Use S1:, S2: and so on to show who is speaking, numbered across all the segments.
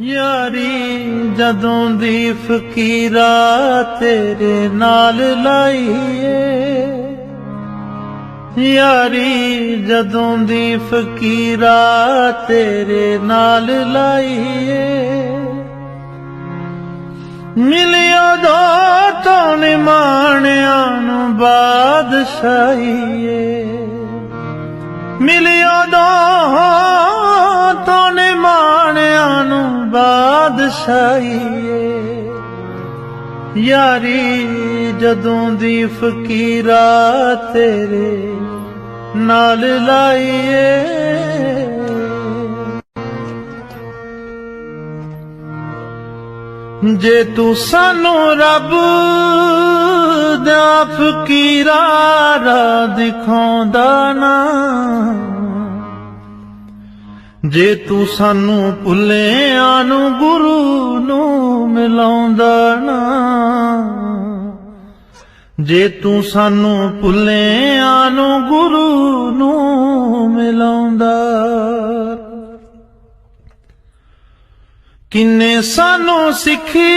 S1: ਯਾਰੀ, ਜਦੋਂ ਦੀ ਫਕੀਰਾ ਤੇਰੇ ਨਾਲ ਲਾਈਏ। ਯਾਰੀ, ਜਦੋਂ ਦੀ ਫਕੀਰਾ ਤੇਰੇ ਨਾਲ ਲਾਈਏ। ਮਿਲਿਆ ਦੋ ਤੋਂ ਨਿਮਾਣਿਆਂ ਨੂੰ ਬਾਦਸ਼ਾਹੀਏ। ਮਿਲਿਆ ਦੋ ਬਾਦਸ਼ਾਹੀਏ। ਯਾਰੀ, ਜਦੋਂ ਦੀ ਫਕੀਰਾ ਤੇਰੇ ਨਾਲ ਲਾਈਏ। ਜੇ ਤੂੰ ਸਾਨੂੰ ਰੱਬ ਦਾ ਫਕੀਰਾ ਰਾ ਦਿਖਾਉਂਦਾ ਨਾ ਜੇ ਤੂੰ ਸਾਨੂੰ ਭੁੱਲਿਆਂ ਨੂੰ ਗੁਰੂ ਨੂੰ ਮਿਲਾਉਂਦਾ ਨਾ, ਜੇ ਤੂੰ ਸਾਨੂੰ ਭੁੱਲਿਆਂ ਨੂੰ ਗੁਰੂ ਨੂੰ ਮਿਲਾਉਂਦਾ, ਕਿੰਨੇ ਸਾਨੂੰ ਸਿੱਖੀ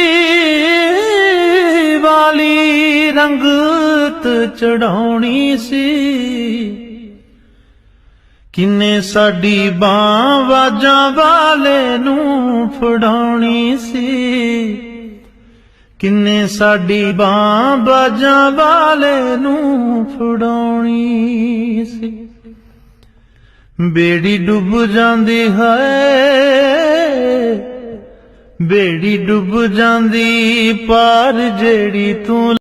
S1: ਵਾਲੀ ਰੰਗਤ ਚੜਾਉਣੀ ਸੀ। ਕਿੰਨੇ ਸਾਡੀ ਬਾਂ ਵਾਜਾਂ ਵਾਲੇ ਨੂੰ ਫੜਾਉਣੀ ਸੀ? ਕਿੰਨੇ ਸਾਡੀ ਬਾਂ ਬਾਜਾਂ ਵਾਲੇ ਨੂੰ ਫੜਾਉਣੀ ਸੀ? ਬੇੜੀ ਡੁੱਬ ਜਾਂਦੀ ਹੈ, ਬੇੜੀ ਡੁੱਬ ਜਾਂਦੀ ਪਾਰ ਜਿਹੜੀ ਤੂੰ